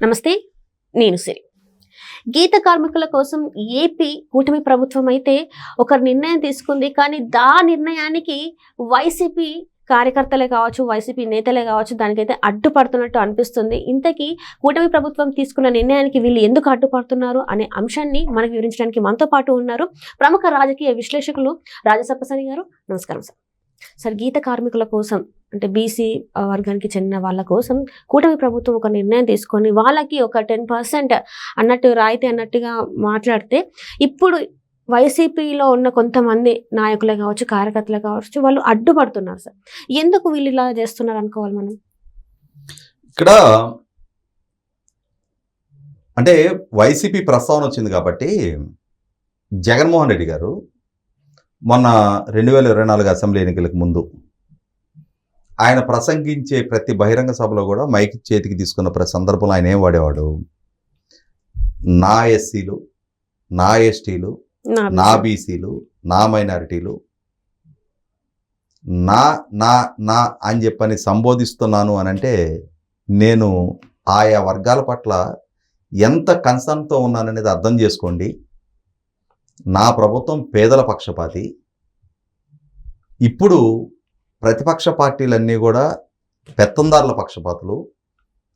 నమస్తే నేను సిరి. గీత కార్మికుల కోసం ఏపీ కూటమి ప్రభుత్వం అయితే ఒక నిర్ణయం తీసుకుంది కానీ దా నిర్ణయానికి వైసీపీ కార్యకర్తలే కావచ్చు వైసీపీ నేతలే కావచ్చు దానికైతే అడ్డుపడుతున్నట్టు అనిపిస్తుంది. ఇంతకీ కూటమి ప్రభుత్వం తీసుకున్న నిర్ణయానికి వీళ్ళు ఎందుకు అడ్డుపడుతున్నారు అనే అంశాన్ని మనకు వివరించడానికి మనతో పాటు ఉన్నారు ప్రముఖ రాజకీయ విశ్లేషకులు రాజసప్పసని గారు నమస్కారం సార్. సార్ గీత కార్మికుల కోసం అంటే బీసీ వర్గానికి చెందిన వాళ్ళ కోసం కూటమి ప్రభుత్వం ఒక నిర్ణయం తీసుకొని వాళ్ళకి ఒక టెన్ పర్సెంట్ అన్నట్టు రాయితీ అన్నట్టుగా మాట్లాడితే ఇప్పుడు వైసీపీలో ఉన్న కొంతమంది నాయకులే కావచ్చు కార్యకర్తలు కావచ్చు వాళ్ళు అడ్డుపడుతున్నారు సార్. ఎందుకు వీళ్ళు ఇలా చేస్తున్నారు అనుకోవాలి మనం? ఇక్కడ అంటే వైసీపీ ప్రస్తావన వచ్చింది కాబట్టి జగన్మోహన్ రెడ్డి గారు మొన్న రెండు వేల ఇరవై నాలుగు అసెంబ్లీ ఎన్నికలకు ముందు ఆయన ప్రసంగించే ప్రతి బహిరంగ సభలో కూడా మైక్ చేతికి తీసుకున్న ప్రతి సందర్భంలో ఆయన ఏం వాడేవాడు? నా ఎస్సీలు నా ఎస్టీలు నా బీసీలు నా మైనారిటీలు నా నా నా అని చెప్పని సంబోధిస్తున్నాను అని అంటే నేను ఆయా వర్గాల పట్ల ఎంత కన్సర్న్తో ఉన్నాననేది అర్థం చేసుకోండి. నా ప్రభుత్వం పేదల పక్షపాతి. ఇప్పుడు ప్రతిపక్ష పార్టీలన్నీ కూడా పెత్తందారుల పక్షపాతులు.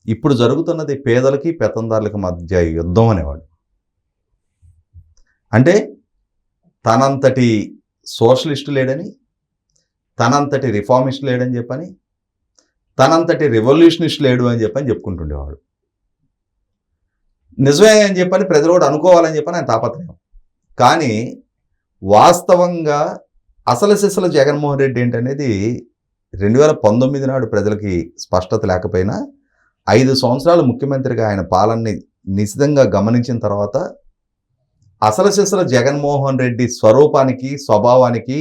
ఇప్పుడు జరుగుతున్నది పేదలకి పెత్తందారులకి మధ్య యుద్ధం అనేవాడు. అంటే తనంతటి సోషలిస్ట్ లేడని తనంతటి రిఫార్మిస్ట్ లేడని చెప్పని తనంతటి రెవల్యూషనిస్ట్ లేడు అని చెప్పని చెప్పుకుంటుండేవాడు. నిజమే అని చెప్పని ప్రజలు కూడా అనుకోవాలని చెప్పని ఆయన తాపత్రయం. కానీ వాస్తవంగా అసలు సిసలు జగన్మోహన్ రెడ్డి ఏంటనేది రెండు వేల పంతొమ్మిది నాడు ప్రజలకి స్పష్టత లేకపోయినా ఐదు సంవత్సరాలు ముఖ్యమంత్రిగా ఆయన పాలనని నిశితంగా గమనించిన తర్వాత అసలు సిసలు జగన్మోహన్ రెడ్డి స్వరూపానికి స్వభావానికి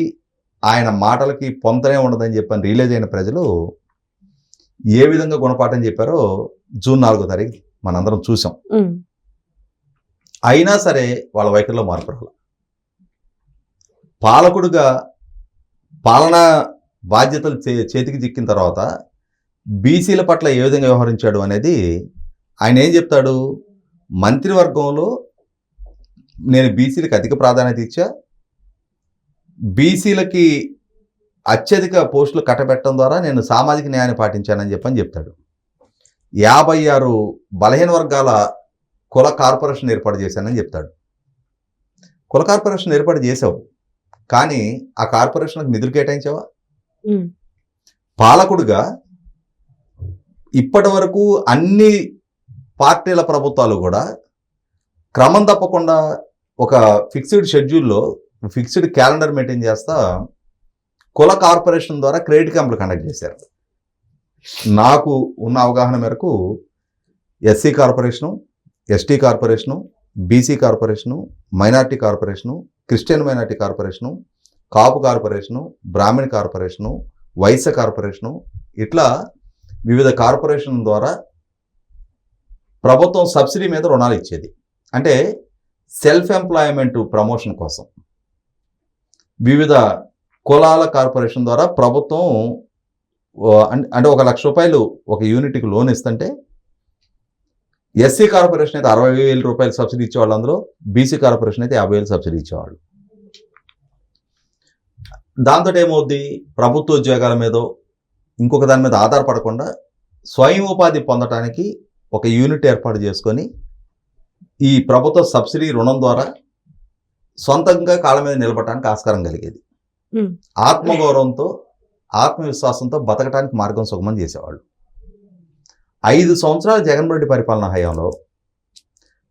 ఆయన మాటలకి పొంతనే ఉండదని చెప్పని రిలీజ్ అయిన ప్రజలు ఏ విధంగా గుణపాఠం చెప్పారో జూన్ నాలుగో తారీఖు మనందరం చూసాం అయినా సరే వాళ్ళ వైఖరిలో మార్పు రాల. పాలకుడుగా పాలనా బాధ్యతలు చే చేతికి చిక్కిన తర్వాత బీసీల పట్ల ఏ విధంగా వ్యవహరించాడు అనేది ఆయన ఏం చెప్తాడు? మంత్రివర్గంలో నేను బీసీలకు అధిక ప్రాధాన్యత ఇచ్చా. బీసీలకి అత్యధిక పోస్టులు కట్టబెట్టడం ద్వారా నేను సామాజిక న్యాయాన్ని పాటించానని చెప్పని చెప్తాడు. యాభై ఆరు బలహీన వర్గాల కుల కార్పొరేషన్ ఏర్పాటు చేశానని చెప్తాడు. కుల కార్పొరేషన్ ఏర్పాటు చేసావు కానీ ఆ కార్పొరేషన్కి నిధులు కేటాయించావా? పాలకుడుగా ఇప్పటి వరకు అన్ని పార్టీల ప్రభుత్వాలు కూడా క్రమం తప్పకుండా ఒక ఫిక్స్డ్ షెడ్యూల్లో ఫిక్స్డ్ క్యాలెండర్ మెయింటైన్ చేస్తా కుల కార్పొరేషన్ ద్వారా క్రెడిట్ క్యాంపులు కండక్ట్ చేశారు. నాకు ఉన్న అవగాహన మేరకు SC corporation ST corporation BC corporation minority corporation Christian minority corporation Kapu corporation Brahmin corporation Vaishya corporation ఇట్లా వివిధ కార్పొరేషన్ ద్వారా ప్రభుత్వం సబ్సిడీ మీద రుణాలు ఇచ్చేది. అంటే సెల్ఫ్ ఎంప్లాయ్మెంట్ ప్రమోషన్ కోసం. వివిధ కులాల కార్పొరేషన్ ద్వారా ప్రభుత్వం అంటే ఒక లక్ష రూపాయలు ఒక యూనిట్కి లోన్ ఇస్తుంటే ఎస్సీ కార్పొరేషన్ అయితే అరవై వేల రూపాయలు సబ్సిడీ ఇచ్చేవాళ్ళు అందులో బీసీ కార్పొరేషన్ అయితే యాభై వేలు సబ్సిడీ ఇచ్చేవాళ్ళు. దాంతో ఏమవుద్ది? ప్రభుత్వ ఉద్యోగాల మీద ఇంకొక దాని మీద ఆధారపడకుండా స్వయం ఉపాధి పొందడానికి ఒక యూనిట్ ఏర్పాటు చేసుకొని ఈ ప్రభుత్వ సబ్సిడీ రుణం ద్వారా సొంతంగా కాళ్ళ మీద నిలబడటానికి ఆస్కారం కలిగేది. ఆత్మగౌరవంతో ఆత్మవిశ్వాసంతో బతకడానికి మార్గం సుగమం చేసేవాళ్ళు. ఐదు సంవత్సరాల జగన్మోహన్ రెడ్డి పరిపాలన హయాంలో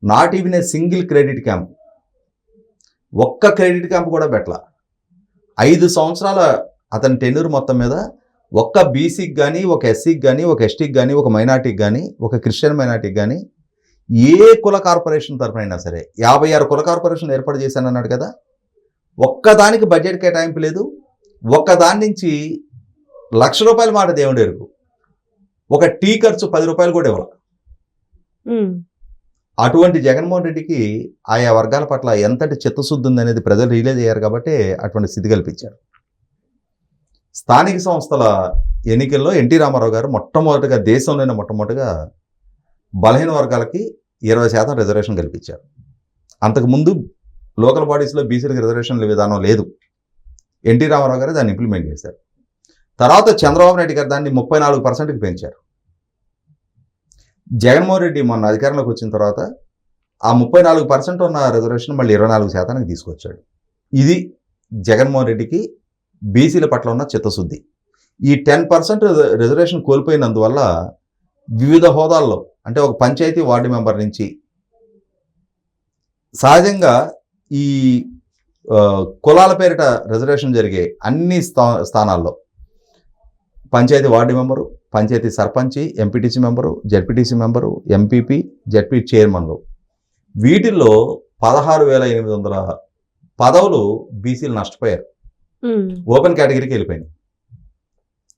not even a single credit camp ఒక్క క్రెడిట్ క్యాంప్ కూడా పెట్టల. ఐదు సంవత్సరాల అతని టెన్యూర్ మొత్తం మీద ఒక్క బీసీకి కానీ ఒక ఎస్సీకి కానీ ఒక ఎస్టీకి కానీ ఒక మైనార్టీకి కానీ ఒక క్రిస్టియన్ మైనార్టీకి కానీ ఏ కుల కార్పొరేషన్ తరఫునైనా సరే యాభై ఆరు కుల కార్పొరేషన్ ఏర్పాటు చేశానన్నాడు కదా ఒక్కదానికి బడ్జెట్ కేటాయింపు లేదు ఒక్కదాని నుంచి లక్ష రూపాయల మాట దేవుడు ఎరుగు ఒక టీ ఖర్చు పది రూపాయలు కూడా ఇవ్వాలి అటువంటి జగన్మోహన్ రెడ్డికి ఆయా వర్గాల పట్ల ఎంతటి చిత్తశుద్ధి ఉందనేది ప్రజలు రియలైజ్ అయ్యారు కాబట్టి అటువంటి స్థితి కల్పించారు. స్థానిక సంస్థల ఎన్నికల్లో ఎన్టీ రామారావు గారు మొట్టమొదటిగా దేశంలోనే మొట్టమొదటిగా బలహీన వర్గాలకి ఇరవై శాతం రిజర్వేషన్ కల్పించారు. అంతకుముందు లోకల్ బాడీస్లో బీసీలకు రిజర్వేషన్ల విధానం లేదు. ఎన్టీ రామారావు గారు దాన్ని ఇంప్లిమెంట్ చేశారు. తర్వాత చంద్రబాబు నాయుడు గారు దాన్ని ముప్పై నాలుగు పర్సెంట్కి పెంచారు. జగన్మోహన్ రెడ్డి మొన్న అధికారంలోకి వచ్చిన తర్వాత ఆ ముప్పై నాలుగు పర్సెంట్ ఉన్న రిజర్వేషన్ మళ్ళీ ఇరవై నాలుగు శాతానికి తీసుకొచ్చాడు. ఇది జగన్మోహన్ రెడ్డికి బీసీల పట్ల ఉన్న చిత్తశుద్ధి. ఈ టెన్ పర్సెంట్ రిజర్వేషన్ కోల్పోయినందువల్ల వివిధ హోదాల్లో అంటే ఒక పంచాయతీ వార్డు మెంబర్ నుంచి సహజంగా ఈ కులాల పేరిట రిజర్వేషన్ జరిగే అన్ని స్థా స్థానాల్లో పంచాయతీ వార్డు మెంబరు పంచాయతీ సర్పంచి MPTC member ZPTC member MPP ZP చైర్మన్లు. వీటిల్లో పదహారు వేల ఎనిమిది వందల పదవులు బీసీలు నష్టపోయారు. ఓపెన్ కేటగిరీకి వెళ్ళిపోయింది.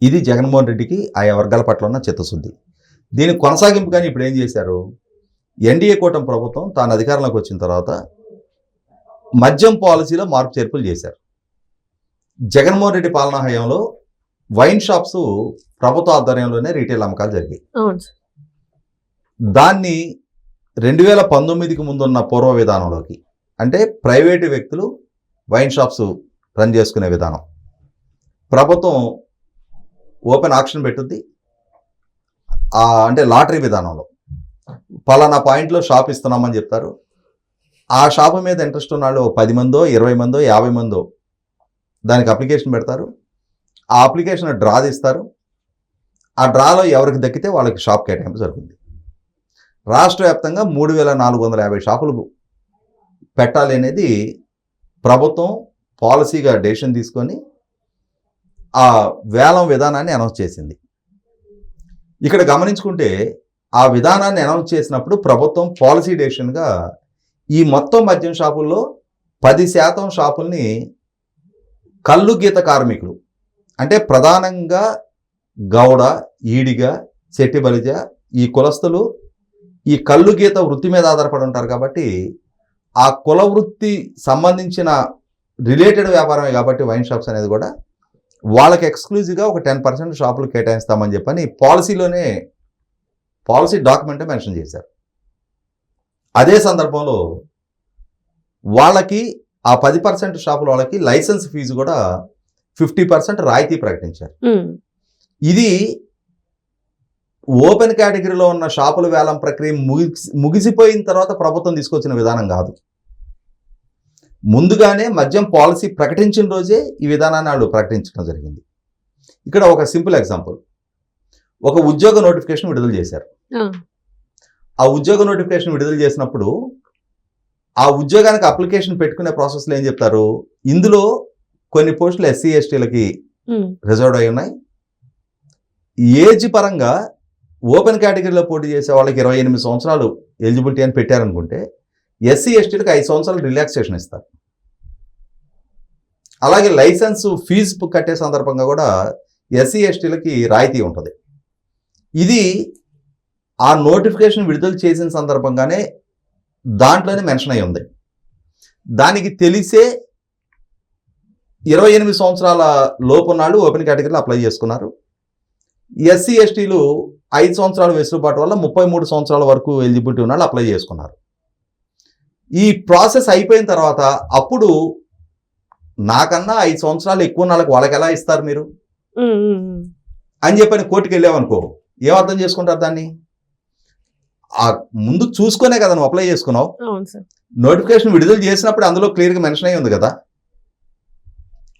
ఇది జగన్మోహన్ రెడ్డికి ఆయా వర్గాల పట్ల ఉన్న చిత్తశుద్ధి. దీని కొనసాగింపుగానే ఇప్పుడు ఏం చేశారు? ఎన్డీఏ కూటమి ప్రభుత్వం తాను అధికారంలోకి వచ్చిన తర్వాత మద్యం పాలసీలో మార్పు చేర్పులు చేశారు. జగన్మోహన్ రెడ్డి పాలనా హయాంలో వైన్ షాప్స్ ప్రభుత్వ ఆధ్వర్యంలోనే రీటైల్ అమ్మకాలు జరిగాయి. దాన్ని రెండు వేల పంతొమ్మిదికి ముందున్న పూర్వ విధానంలోకి అంటే ప్రైవేటు వ్యక్తులు వైన్ షాప్స్ రన్ చేసుకునే విధానం. ప్రభుత్వం ఓపెన్ ఆక్షన్ పెట్టుద్ది. అంటే లాటరీ విధానంలో. పలానా పాయింట్లో షాప్ ఇస్తున్నామని చెప్తారు. ఆ షాపు మీద ఇంట్రెస్ట్ ఉన్న వాళ్ళు ఓ పది మందో ఇరవై మందో యాభై మందో దానికి అప్లికేషన్ పెడతారు. ఆ అప్లికేషన్ డ్రా తీస్తారు ఆ డ్రాలో ఎవరికి దక్కితే వాళ్ళకి షాప్ కేటాయింపు జరుగుతుంది. రాష్ట్ర వ్యాప్తంగా మూడు వేల నాలుగు వందల యాభై షాపులు పెట్టాలి అనేది ప్రభుత్వం పాలసీగా డెసిషన్ తీసుకొని ఆ వేలం విధానాన్ని అనౌన్స్ చేసింది. ఇక్కడ గమనించుకుంటే ఆ విధానాన్ని అనౌన్స్ చేసినప్పుడు ప్రభుత్వం పాలసీ డెసిషన్గా ఈ మొత్తం మద్యం షాపుల్లో పది శాతం షాపుల్ని కళ్ళు గీత కార్మికులు అంటే ప్రధానంగా గౌడ ఈడిగ శెట్టి బలిజ ఈ కులస్తులు ఈ కళ్ళు గీత వృత్తి మీద ఆధారపడి ఉంటారు కాబట్టి ఆ కుల వృత్తి సంబంధించిన రిలేటెడ్ వ్యాపారమే కాబట్టి వైన్ షాప్స్ అనేది కూడా వాళ్ళకి ఎక్స్క్లూజివ్గా ఒక టెన్ పర్సెంట్ షాపులు కేటాయిస్తామని చెప్పని పాలసీలోనే పాలసీ డాక్యుమెంటే మెన్షన్ చేశారు. అదే సందర్భంలో వాళ్ళకి ఆ పది పర్సెంట్ షాపుల వాళ్ళకి లైసెన్స్ ఫీజు కూడా ఫిఫ్టీ పర్సెంట్ రాయితీ ప్రకటించారు. ఇది ఓపెన్ కేటగిరీలో ఉన్న షాపుల వేలం ప్రక్రియ ముగిసి ముగిసిపోయిన తర్వాత ప్రభుత్వం తీసుకొచ్చిన విధానం కాదు. ముందుగానే మద్యం పాలసీ ప్రకటించిన రోజే ఈ విధానాన్ని వాళ్ళు ప్రకటించడం జరిగింది. ఇక్కడ ఒక సింపుల్ ఎగ్జాంపుల్. ఒక ఉద్యోగ నోటిఫికేషన్ విడుదల చేశారు. ఆ, ఆ ఉద్యోగ నోటిఫికేషన్ విడుదల చేసినప్పుడు ఆ ఉద్యోగానికి అప్లికేషన్ పెట్టుకునే ప్రాసెస్లో ఏం చెప్తారు? ఇందులో కొన్ని పోస్టులు ఎస్సీ ఎస్టీలకి ఉమ్, రిజర్వ్డ్ అయి ఉన్నాయి. ఏజ్ పరంగా ఓపెన్ కేటగిరీలో పోటీ చేసే వాళ్ళకి ఇరవై ఎనిమిది సంవత్సరాలు ఎలిజిబిలిటీ అని పెట్టారనుకుంటే ఎస్సీ ఎస్టీలకు ఐదు సంవత్సరాలు రిలాక్సేషన్ ఇస్తారు. అలాగే లైసెన్స్ ఫీజు కట్టే సందర్భంగా కూడా ఎస్సీ ఎస్టీలకి రాయితీ ఉంటుంది. ఇది ఆ నోటిఫికేషన్ విడుదల చేసిన సందర్భంగానే దాంట్లోనే మెన్షన్ అయి ఉంది. దానికి తెలిసే ఇరవై ఎనిమిది సంవత్సరాల లోపు నాళ్ళు ఓపెన్ కేటగిరీలో అప్లై చేసుకున్నారు. ఎస్సీ ఎస్టీలు ఐదు సంవత్సరాల వెసులుబాటు వల్ల ముప్పై మూడు సంవత్సరాల వరకు ఎలిజిబిలిటీ ఉన్న వాళ్ళు అప్లై చేసుకున్నారు. ఈ ప్రాసెస్ అయిపోయిన తర్వాత అప్పుడు నాకన్నా ఐదు సంవత్సరాలు ఎక్కువ ఉన్న వాళ్ళకి వాళ్ళకి ఎలా ఇస్తారు మీరు. అని చెప్పని కోర్టుకి వెళ్ళావనుకో ఏం అర్థం చేసుకుంటారు దాన్ని? ఆ ముందు చూసుకునే కదా నువ్వు అప్లై చేసుకున్నావు. నోటిఫికేషన్ విడుదల చేసినప్పుడు అందులో క్లియర్గా మెన్షన్ అయి ఉంది కదా.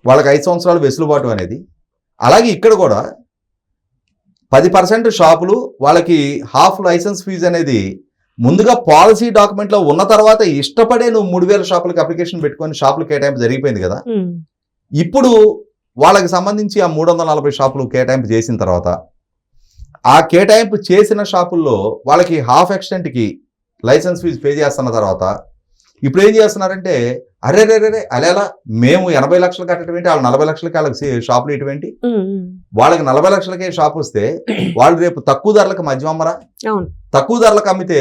వాళ్ళకి ఐదు సంవత్సరాలు వెసులుబాటు అనేది. అలాగే ఇక్కడ కూడా పది పర్సెంట్ షాపులు వాళ్ళకి హాఫ్ లైసెన్స్ ఫీజు అనేది ముందుగా పాలసీ డాక్యుమెంట్లో ఉన్న తర్వాత ఇష్టపడే నువ్వు మూడు వేల షాపులకి అప్లికేషన్ పెట్టుకొని షాపులు కేటాయింపు జరిగిపోయింది కదా. ఇప్పుడు వాళ్ళకి సంబంధించి ఆ మూడు వందల నలభై షాపులు కేటాయింపు చేసిన తర్వాత ఆ కేటాయింపు చేసిన షాపుల్లో వాళ్ళకి హాఫ్ ఎక్స్టెంట్కి లైసెన్స్ ఫీజు పే చేస్తున్న తర్వాత ఇప్పుడు ఏం చేస్తున్నారంటే అరే రే రే అలా మేము ఎనభై లక్షలు కట్టడం ఏంటి? వాళ్ళు నలభై లక్షలకి వాళ్ళకి షాపులు ఇటువంటి ఉమ్, ఉమ్. వాళ్ళకి నలభై లక్షలకే షాప్ వస్తే వాళ్ళు రేపు తక్కువ ధరలకు మద్యం అమ్మరా తక్కువ ధరలకు అమ్మితే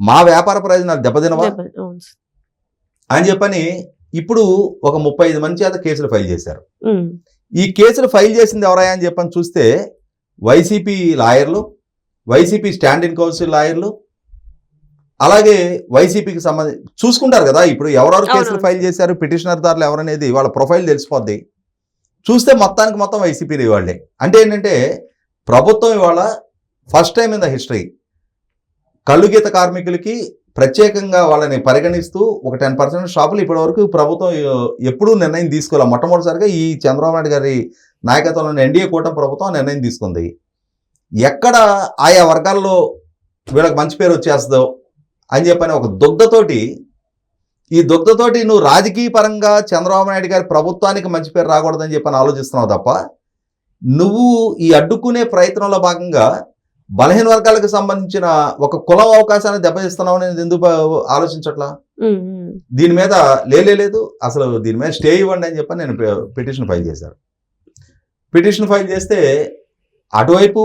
మా వ్యాపార ప్రయోజనాలు దెబ్బతినవా. అని చెప్పని ఇప్పుడు ఒక ముప్పై ఐదు మంది చేత కేసులు ఫైల్ చేశారు. ఈ కేసులు ఫైల్ చేసింది ఎవరయ్యా అని చెప్పని చూస్తే వైసీపీ లాయర్లు వైసీపీ స్టాండ్ ఇన్ కౌన్సిల్ లాయర్లు అలాగే వైసీపీకి సంబంధించి చూసుకుంటారు కదా ఇప్పుడు ఎవరెవరు కేసులు. ఫైల్ చేశారు పిటిషనర్ దారులు ఎవరనేది వాళ్ళ ప్రొఫైల్ తెలిసిపోద్ది. చూస్తే మొత్తానికి మొత్తం వైసీపీ వాళ్ళే అంటే ఏంటంటే ప్రభుత్వం ఇవాళ first time in the history కళ్ళుగీత కార్మికులకి ప్రత్యేకంగా వాళ్ళని పరిగణిస్తూ ఒక టెన్ పర్సెంట్ షాపులు ఇప్పటి వరకు ప్రభుత్వం ఎప్పుడూ నిర్ణయం తీసుకోవాలి మొట్టమొదటిసారిగా ఈ చంద్రబాబు నాయుడు గారి నాయకత్వంలోని ఎన్డీఏ కూటమి ప్రభుత్వం నిర్ణయం తీసుకుంది. ఎక్కడ ఆయా వర్గాల్లో వీళ్ళకి మంచి పేరు వచ్చేస్తుందో అని చెప్పని ఒక దుగ్ధతోటి ఈ దుగ్ధతోటి నువ్వు రాజకీయ పరంగా చంద్రబాబు నాయుడు గారి ప్రభుత్వానికి మంచి పేరు రాకూడదని చెప్పని ఆలోచిస్తున్నావు తప్ప నువ్వు ఈ అడ్డుకునే ప్రయత్నంలో భాగంగా బలహీన వర్గాలకు సంబంధించిన ఒక కులం అవకాశాన్ని దెబ్బతీస్తున్నావు అనేది ఎందుకు ఆలోచించట్లా. దీని మీద లేలే లేదు. అసలు దీని మీద స్టే ఇవ్వండి అని చెప్పి నేను పిటిషన్ ఫైల్ చేశాను. పిటిషన్ ఫైల్ చేస్తే అటువైపు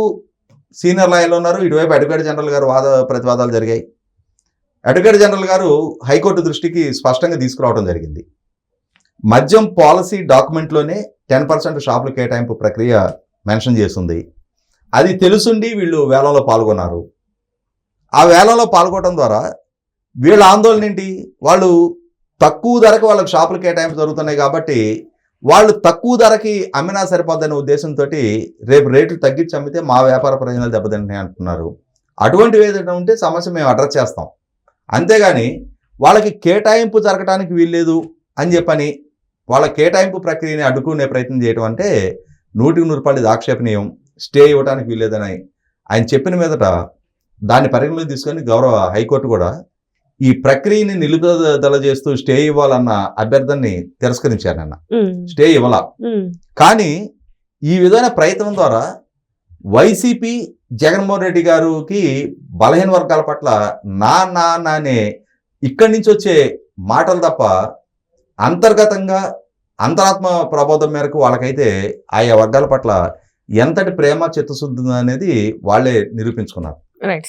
సీనియర్ లాయర్లు ఉన్నారు ఇటువైపు అడ్వకేట్ జనరల్ గారు వాద ప్రతివాదాలు జరిగాయి. అడ్వకేట్ జనరల్ గారు హైకోర్టు దృష్టికి స్పష్టంగా తీసుకురావడం జరిగింది. మద్యం పాలసీ డాక్యుమెంట్లోనే టెన్ పర్సెంట్ షాపుల కేటాయింపు ప్రక్రియ మెన్షన్ చేస్తుంది. అది తెలుసుండి వీళ్ళు వేలంలో పాల్గొన్నారు. ఆ వేలంలో పాల్గొనడం ద్వారా వీళ్ళ ఆందోళన ఏంటి? వాళ్ళు తక్కువ ధరకు వాళ్ళకి షాపులు కేటాయింపు జరుగుతున్నాయి కాబట్టి వాళ్ళు తక్కువ ధరకి అమ్మినా సరిపోద్దనే ఉద్దేశంతో రేపు రేట్లు తగ్గించి అమ్మితే మా వ్యాపార ప్రయోజనాలు దెబ్బతింటాయి అంటున్నారు. అటువంటివి ఏదైనా ఉంటే సమస్య మేము అడ్రస్ చేస్తాం. అంతేగాని వాళ్ళకి కేటాయింపు జరగడానికి వీల్లేదు అని చెప్పని వాళ్ళ కేటాయింపు ప్రక్రియని అడ్డుకునే ప్రయత్నం చేయడం అంటే నూటికి నూరు రూపాయలు ఇది ఆక్షేపణీయం స్టే ఇవ్వడానికి వీల్లేదని ఆయన చెప్పిన మీదట దాన్ని పరిగణలోకి తీసుకొని గౌరవ హైకోర్టు కూడా ఈ ప్రక్రియని నిలుపుదల చేస్తూ స్టే ఇవ్వాలన్న అభ్యర్థనని తిరస్కరించారు నిన్న ఉమ్, స్టే ఇవ్వాల. కానీ ఈ విధమైన ప్రయత్నం ద్వారా వైసీపీ జగన్మోహన్ రెడ్డి గారికి బలహీన వర్గాల పట్ల నా నా నానే ఇక్కడి నుంచి వచ్చే మాటలు తప్ప అంతర్గతంగా అంతరాత్మ ప్రబోధం మేరకు వాళ్ళకైతే ఆయా వర్గాల పట్ల ఎంతటి ప్రేమ చిత్తశుద్ధి అనేది వాళ్ళే నిరూపించుకున్నారు. రైట్